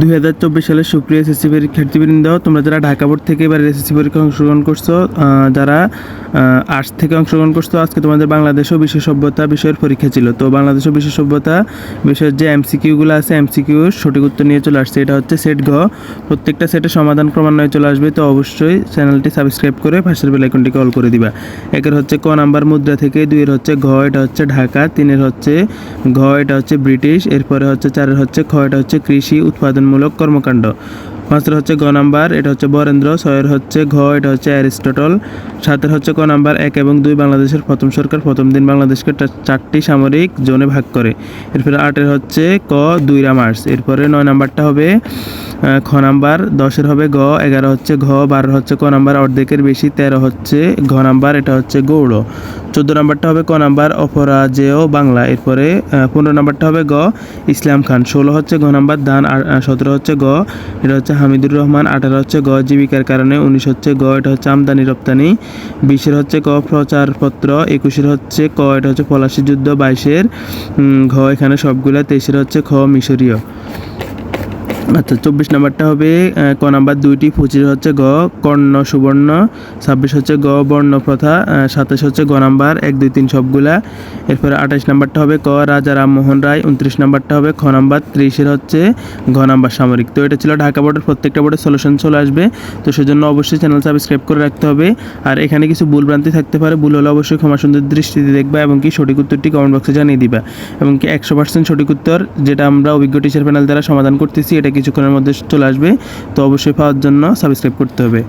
দুই হাজার চব্বিশ সালের সুপ্রিয় এসএসসি পরীক্ষার্থীবৃন্দ, তোমরা যারা ঢাকা বোর্ড থেকে এবার এসএসসি পরীক্ষা অংশগ্রহণ করছ যারা আর্টস থেকে অংশগ্রহণ করছ, আজকে তোমাদের বাংলাদেশ ও বিশ্ব সভ্যতা বিষয়ের পরীক্ষা ছিল। তো বাংলাদেশ ও বিশ্ব সভ্যতা বিষয়ের যে এমসিকিউগুলো আছে এমসিকিউ সঠিক উত্তর নিয়ে চলে আসছে। এটা হচ্ছে সেট ঘ। প্রত্যেকটা সেটের সমাধান ক্রমান্বয়ে চলে আসবে, তো অবশ্যই চ্যানেলটি সাবস্ক্রাইব করে পাশের বেল আইকনটিকে অল করে দিবা। একের হচ্ছে ক নাম্বার মুদ্রা থেকে, দুইয়ের হচ্ছে ঘ, এটা হচ্ছে ঢাকা, তিনের হচ্ছে ঘ, এটা হচ্ছে ব্রিটিশ, এরপরে হচ্ছে চারের হচ্ছে খ, এটা হচ্ছে কৃষি উৎপাদনমূলক কর্মকাণ্ড। পাঁচের হচ্ছে গ নাম্বার, এটা হচ্ছে বরেন্দ্র, ছয়ের হচ্ছে ঘ, এটা হচ্ছে অ্যারিস্টটল, সাতের হচ্ছে ক নাম্বার, এক এবং দুই বাংলাদেশের প্রথম সরকার, প্রথম দিন বাংলাদেশকে চারটি সামরিক জোনে ভাগ করে। এরপরে আটের হচ্ছে ক দুইরা মার্চ, এরপরে নয় নাম্বারটা হবে খ নাম্বার, দশের হবে গ, এগারো হচ্ছে ঘ বারো হচ্ছে ক নাম্বার, অর্ধেকের বেশি, তেরো হচ্ছে ঘ নাম্বার, এটা হচ্ছে গৌড়। চোদ্দ নাম্বারটা হবে ক নাম্বার, অপরাজেয় বাংলা, এরপরে পনেরো নাম্বারটা হবে গ, ইসলাম খান, ষোলো হচ্ছে ঘ নাম্বার আর সতেরো হচ্ছে গ, এটা হচ্ছে হামিদুর রহমান, আঠারো হচ্ছে গ জীবিকার কারণে, উনিশ হচ্ছে গ, এটা হচ্ছে আমদানি রপ্তানি, বিশের হচ্ছে ক প্রচারপত্র, একুশের হচ্ছে ক, এটা হচ্ছে পলাশি যুদ্ধ, বাইশের ঘ এখানে সবগুলা, তেইশের হচ্ছে খ মিশরীয়। আচ্ছা চব্বিশ নাম্বারটা হবে ক নাম্বার দুইটি, পঁচিশ হচ্ছে গ, কর্ণ, সুবর্ণ, ছাব্বিশ হচ্ছে গ, বর্ণ, প্রথা সাতাশ হচ্ছে গ নাম্বার, এক, দুই, তিন সবগুলা। এরপরে আঠাশ নাম্বারটা হবে ক, রাজা রামমোহন রায়, উনত্রিশ নাম্বারটা হবে খ নাম্বার, ত্রিশের হচ্ছে ঘ নাম্বার সামরিক। তো এটা ছিল ঢাকা বোর্ডের, প্রত্যেকটা বোর্ডের সলিউশন চলে আসবে। তো সেজন্য অবশ্যই চ্যানেল সাবস্ক্রাইব করে রাখতে হবে। আর এখানে কিছু ভুলভ্রান্তি থাকতে পারে, ভুল হলে অবশ্যই ক্ষমা সুন্দর দৃষ্টিতে দেখবা এবং কি সঠিক উত্তরটি কমেন্ট বক্সে জানিয়ে দিবা। এবং কি একশো পার্সেন্ট সঠিক উত্তর, যেটা আমরা অভিজ্ঞ টিচার প্যানেল দ্বারা সমাধান করতেছি, এটা কিছুক্ষণের মধ্যে চলে আসবে। তো অবশ্যই পাওয়ার জন্য সাবস্ক্রাইব করতে হবে।